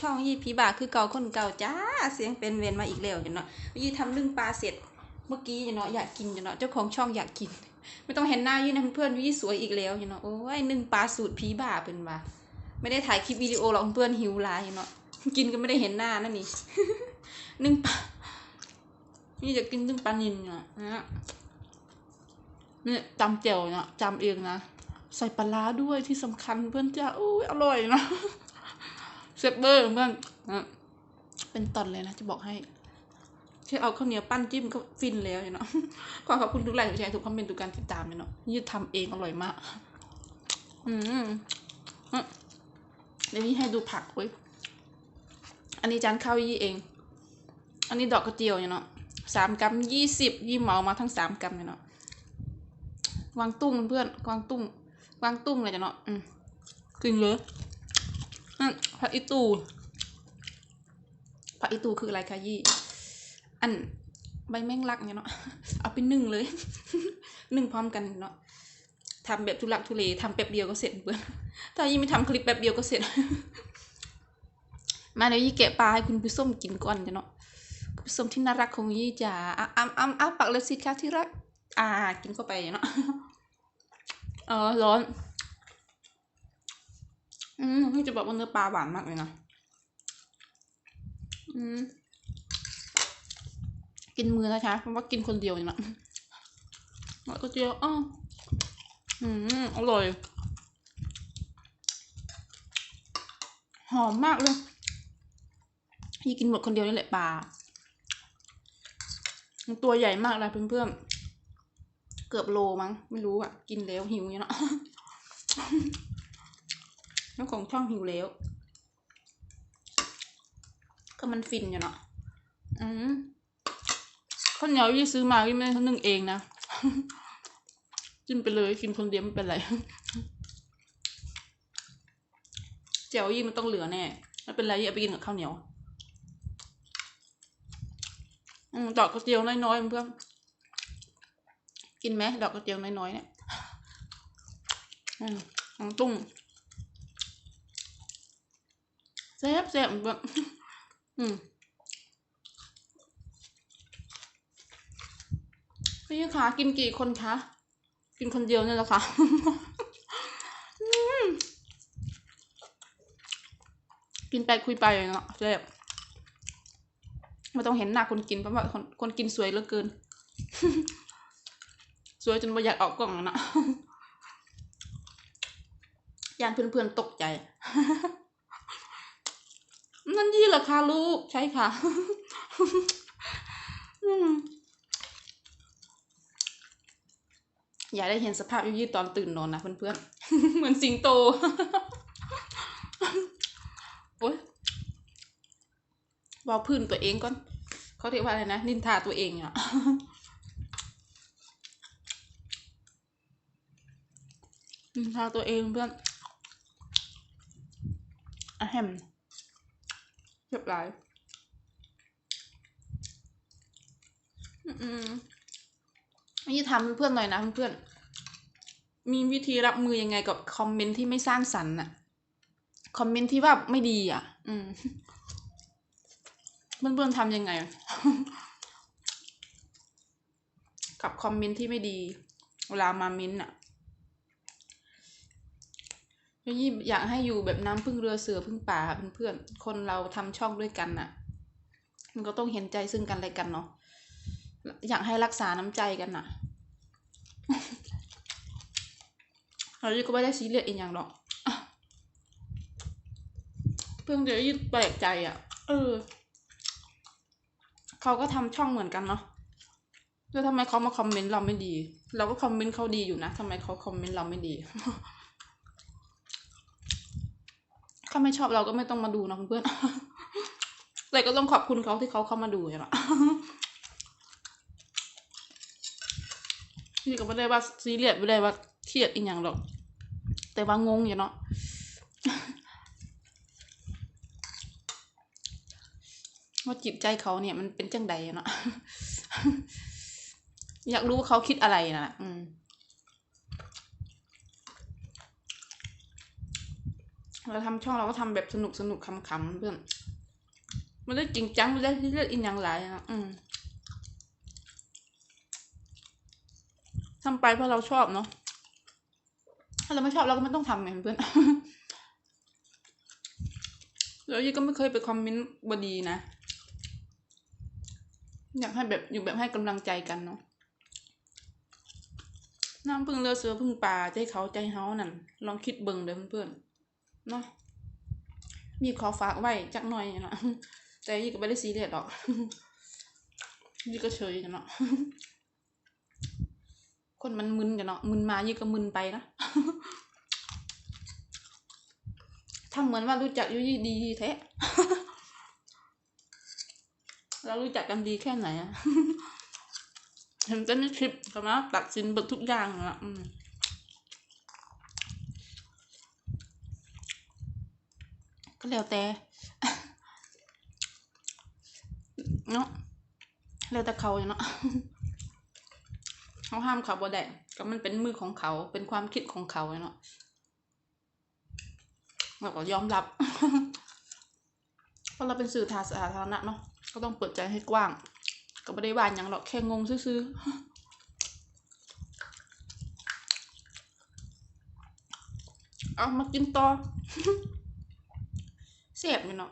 ช่องยี่พีบาคือเก่าคนเก่าจ้าเสียงเป็นเวนมาอีกแล้วเนาะยี่ทำนึ่งปลาเสร็จเมื่อกี้เนาะอยากกินเนาะเจ้าของช่องอยากกิน ไม่ต้องเห็นหน้ายี่นะเพื่อนยี่สวยอีกแล้วเนาะโอ้ยนึ่งปลาสูตรพีบาเป็นว่าไม่ได้ถ่ายคลิปวิดีโอหรอกเพื่อนหิวลายเนาะกินก็ไม่ได้เห็นหน้านั่นนี่นึ่งปลานี่จะกินนึ่งปลานินเนาะนะนี่จำเจียวเนาะจำเองนะใส่ปลาร้าด้วยที่สำคัญเพื่อนจ้าอุ้ยอร่อยนะ เซฟเบอร์เพื่อนะเป็นตอนเลยนะจะบอกให้แค่เอาข้าวเหนียวปั้นจิ้มก็ฟินแล้วเนาะขอขอบคุณทุกไลค์ทุกแชร์ทุกคอมเมนต์ทุกการติดตามเนาะยืดทำเองอร่อยมาก อืมอะเดี๋ยวนี้ให้ดูผักเว้ยอันนี้จานข้าวยี่เอง อันนี้ดอกกระเจียวเนาะสามกรัมยี่สิบยี่เหมามาทั้งสามกรัมเนาะกวางตุ้งเพื่อนกวางตุ้งกวางตุ้งเลยเนาะอืมกินเลย ผักอีตูผักอีตูคืออะไรคะยี่ อันใบแมงลักเนี่ยเนาะ เอาไปนึ่งเลย นึ่งพร้อมกันเนาะทำแบบทุลักทุเลทำแป๊บเดียวก็เสร็จเพื่อนถ้ายี่ไม่ทำคลิปแป๊บเดียวก็เสร็จ มาเดี๋ยวยี่แกะปลาให้คุณผู้ส้มกินก่อนจ้ะเนาะคุณผู้ส้มที่น่ารักของยี่จ๋าอะอ้ำอ้ำอ้าปากเลยสิคะที่รัก อ่า กินเข้าไปเนาะ เออร้อน อืมนี่จะบอกว่าเนื้อปลาหวานมากเลยนะ อืม กินมือนะคะเพราะว่ากินคนเดียวเนี่ยนะแล้วก็เจียวอ้ออืม อร่อย หอมมากเลยพี่กินหมดคนเดียวนี่แหละปลา ตัวใหญ่มากเลยเพื่อนๆ เกือบโลมั้ง ไม่รู้อะ กินแล้วหิวเนี่ยเนาะ เจ้าของช่องหิวแล้ว ก็มันฟินอยู่เนาะอืมข้าวเหนียวยี่ซื้อมายี่ไม่ได้เขานึ่งเองนะกินไปเลยกินคนเดียวไม่เป็นไรเจียวยี่มันต้องเหลือแน่ไม่เป็นไรยี่เอาไปกินกับข้าวเหนียวอืมดอกกระเจียวน้อยๆเพื่อนกินไหมดอกกระเจียวน้อยๆเนี่ยอืมของตุ้ง แซ่บแซ่บแบบอืมพี่คะกินกี่คนคะ กินคนเดียวเนี่ยแหละค่ะกินไปคุยไปเนาะแซ่บไม่ต้องเห็นหน้าคนกินเพราะว่าคนคนกินสวยเหลือเกิน สวยจนไม่อยากออกกล้องนะยานเพื่อนๆตกใจ นั่นยี่เหรอคะลูกใช่ค่ะอย่าได้เห็นสภาพยี่ตอนตื่นนอนนะเพื่อนๆ เหมือนสิงโต โอ๊ยว่าพื้นตัวเองก่อน เขาเรียกว่าอะไรนะ นินทาตัวเองอะนินทาตัวเองเพื่อนอะแฮม เรียบร้อยอืมนี่ทำเพื่อนหน่อยนะเพื่อนมีวิธีรับมือยังไงกับคอมเมนต์ที่ไม่สร้างสรรค์น่ะ คอมเมนต์ที่ว่าไม่ดีอะ อืมเพื่อนๆทำยังไง กับคอมเมนต์ที่ไม่ดี เวลามาเม้นต์อะ ยี่อยากให้อยู่แบบน้ำพึ่งเรือเสือพึ่งป่าเพื่อนๆคนเราทำช่องด้วยกันน่ะ มันก็ต้องเห็นใจซึ่งกันและกันเนาะอยากให้รักษาน้ำใจกันน่ะเรายี่ก็ไม่ได้ซีเรียสอีกอย่างหรอกเพิ่งจะยี่แปลกใจอะ เออ เขาก็ทำช่องเหมือนกันเนาะแล้วทำไมเขามาคอมเมนต์เราไม่ดี เราก็คอมเมนต์เขาดีอยู่นะทำไมเขาคอมเมนต์เราไม่ดี ถ้าไม่ชอบเราก็ไม่ต้องมาดูนะเพื่อนแต่ก็ต้องขอบคุณเขาที่เขาเข้ามาดูเนี่ยแหละพี่ก็ไม่ได้ว่าซีเรียสไม่ได้ว่าเครียดอีกอย่างหรอก แต่ว่างงอยู่เนาะว่าจิตใจเขาเนี่ยมันเป็นจังใดเนาะอยากรู้ว่าเขาคิดอะไรนะอืม เราทำช่องเราก็ทำแบบสนุกสนุกขำๆเพื่อนไม่ได้จริงจังไม่ได้ที่เลือดอินอย่างไรนะอืมทำไปเพราะเราชอบเนาะถ้าเราไม่ชอบเราก็ไม่ต้องทำไงเพื่อนแล้วยี่ก็ไม่เคยไปคอมเมนต์บดีนะ อยากให้แบบอยู่แบบให้กำลังใจกันเนาะน้ำพึ่งเรือเสือพึ่งป่าใจเขาใจเฮานั่นลองคิดเบิ่งเด้อเพื่อนๆ เนาะมีขอฝากไว้จักหน่อยนะแต่ยี่ก็ไม่ได้ซีเรียสหรอกยี่ก็เฉยกันเนาะคนมันมึนกันเนาะมึนมายี่ก็มึนไปนะทำเหมือนว่ารู้จักยุยี่ดีแท้เรารู้จักกันดีแค่ไหนอะเห็นแต่ในคลิปกำลังตัดสินเบิดทุกอย่างอะอืม ก็แล้วแต่เนาะแล้วแต่เขาเนาะเขาห้ามเขาบ่ได้ก็มันเป็นมือของเขาเป็นความคิดของเขาเนาะเราก็ยอมรับเพราะเราเป็นสื่อทาสาธารณะเนาะก็ต้องเปิดใจให้กว้าง ก็ไม่ได้ว่าอย่างหรอกแค่งงซื่อเอามากินต่อ เสียบอยู่เนาะ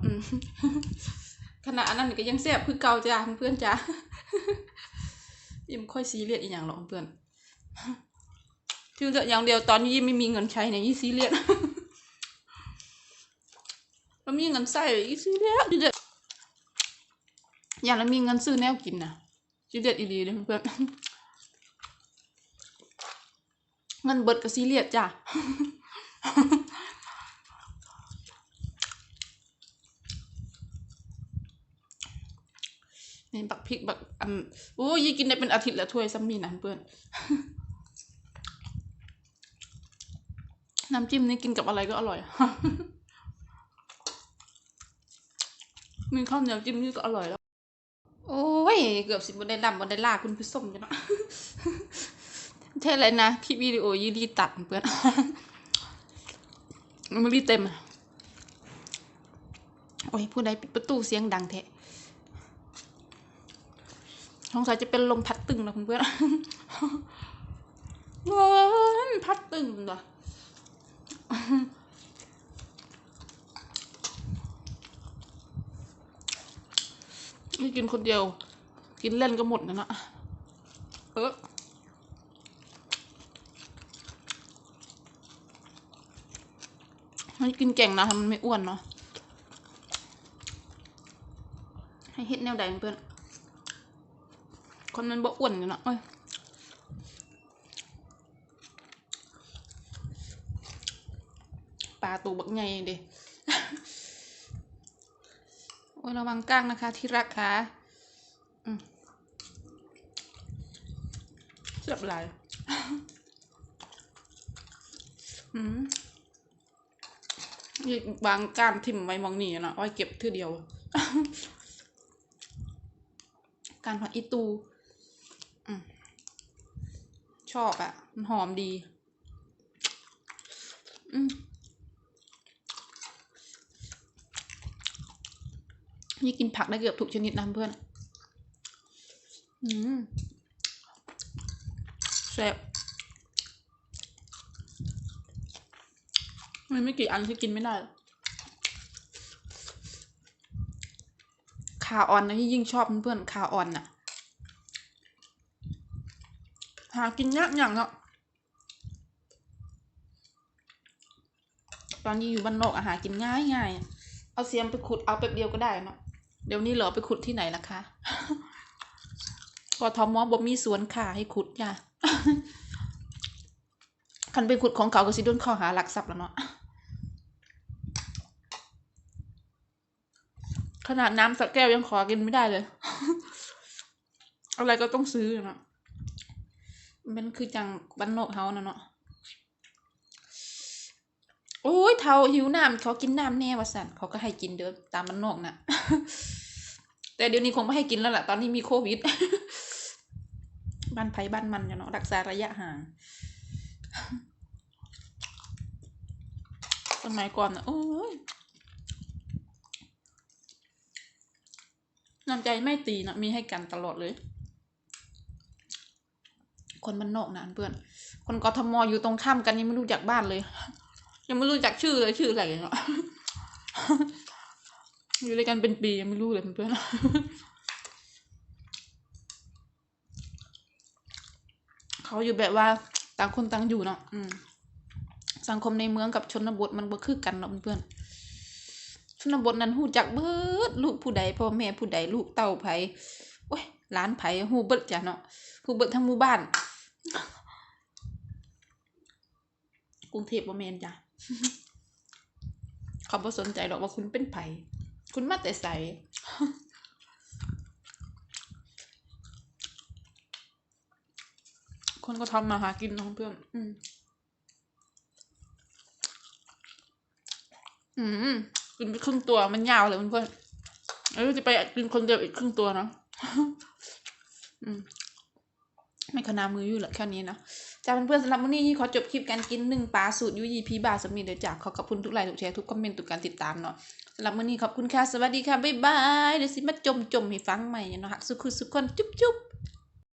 ขณะนั้นก็ยังเสียบคือเก่าจ้าเพื่อนๆจ้ายิ้มค่อยซีเรียสอีกอย่างหรอกเพื่อนชื่อเถอะอย่างเดียวตอนนี้ยิ้มไม่มีเงินใช้เนี่ยยี่ซีเรียสเรามีเงินใส่ยี่ซีเรียสเด็ดอย่างเรามีเงินซื้อแนวกินนะซีเรียสอีดีเลยเพื่อนเงินเบิดกับซีเรียสจ้ะ นี่บักพริกบักอันโอ้ยยี่กินได้เป็นอาทิตย์แล้วถ้วยซ้ำนี่นะเพื่อนน้ำจิ้มนี่กินกับอะไรก็อร่อย มีข้าวเหนียวจิ้มนี่ก็อร่อยแล้ว โอ้ย เกือบสิบนได้ดำบนได้ลาคุณผู้ชมจ้ะเนาะเท่เลยนะคลิปวิดีโอยี่รีตัดเพื่อนมันไม่รีเต็มอะโอ้ย ผู้ใดปิดประตูเสียงดังแท้ สงสัยจะเป็นลมพัดตึงนะเพื่อนๆเว้ยพัดตึงเหรอนี่กินคนเดียว กินเล่นก็หมดนะนะเออมันกินเก่งนะทำมันไม่อ้วนเนาะให้เฮ็ดแนวใดเพื่อน คนมันบ่อ้วนอยู่เนาะเอ้ยปลาตัวบักใหญ่เด้โอ้ยระวังก้างนะคะ ที่รักค่ะเสียบหลอืมบางก้านทิ่มไว้มองนี่เนาะอาไว้เก็บเทื่อเดียว การผัดอีตู ชอบอะ่ะ มันหอมดี อืมนี่กินผักได้เกือบทุกชนิดนะเพื่อน อืมแซ่บมันไม่กี่อันที่กินไม่ได้ ขาอ่อนนะที่ยิ่งชอบเพื่อนขาอ่อนน่ะ หากินยากอย่างเนาะตอนนี้อยู่บ้านนอกอาหารกินง่ายง่ายเอาเสียมไปขุดเอาแป๊บเดียวก็ได้เนาะเดี๋ยวนี้เหรอไปขุดที่ไหนล่ะคะกทมบ่มีสวนขาให้ขุดจ้ะคันไปขุดของเขาก็สิโดนข้อหาหลักทรัพย์แล้วเนาะขนาดน้ำสักแก้วยังขอกินไม่ได้เลย อะไรก็ต้องซื้อเนาะ มันคือจังบ้านนอกเฮานะเนาะ โอ้ยเท่าหิวน้ำเขากินน้ำแน่วะสันเขาก็ให้กินเด้อตามบ้านนอกน่ะแต่เดี๋ยวนี้คงไม่ให้กินแล้วล่ะตอนนี้มีโควิด บ้านไผ่บ้านมันเนาะรักษาระยะห่างสมัยก่อนนะโอ้ยน้ำใจไม่ตีนะมีให้กันตลอดเลย คนมันนอกนะเพื่อน คนกทมอยู่ตรงข้ามกันยังไม่รู้จักบ้านเลย ยังไม่รู้จักชื่อเลยชื่ออะไรเนาะอยู่ด้วยกันเป็นปียังไม่รู้เลยเพื่อนเขาอยู่แบบว่าต่างคนต่างอยู่เนาะอืมสังคมในเมืองกับชนบทมันบ่คือกันเนาะเพื่อนชนบทนั้นฮู้จักเบิดลูกผู้ใดพ่อแม่ผู้ใดลูกเต้าไผโอ้ยหลานไผฮู้เบิดจ้ะเนาะฮู้เบิดทั้งหมู่บ้าน กรุงเทพบ่แมนจ้ะเขาบ่สนใจหรอกว่าคุณเป็นไผคุณมาแต่ไสคนก็ทำมาหากินเนาะเพื่อน อืม อืม กินไปครึ่งตัวมันยาวเลยเพื่อนๆแล้วจะไปกินคนเดียวอีกครึ่งตัวเนาะ อืม ไม่ขนามืออยู่แหละแค่นี้เนาะจ้าเพื่อนๆสำหรับวันนี้ขอจบคลิปการกินหนึ่งปลาสูตรยูยีพีบาสมีเดี๋ยวจากขอขอบคุณทุกไลน์ทุกแชร์ทุกคอมเมนต์ทุกการติดตามเนาะสำหรับวันนี้ขอบคุณค่ะสวัสดีค่ะบ๊ายบายเดี๋ยวสิมาจมจมให้ฟังใหม่เนาะฮักสุขุสุขคนจุ๊บจุ๊บ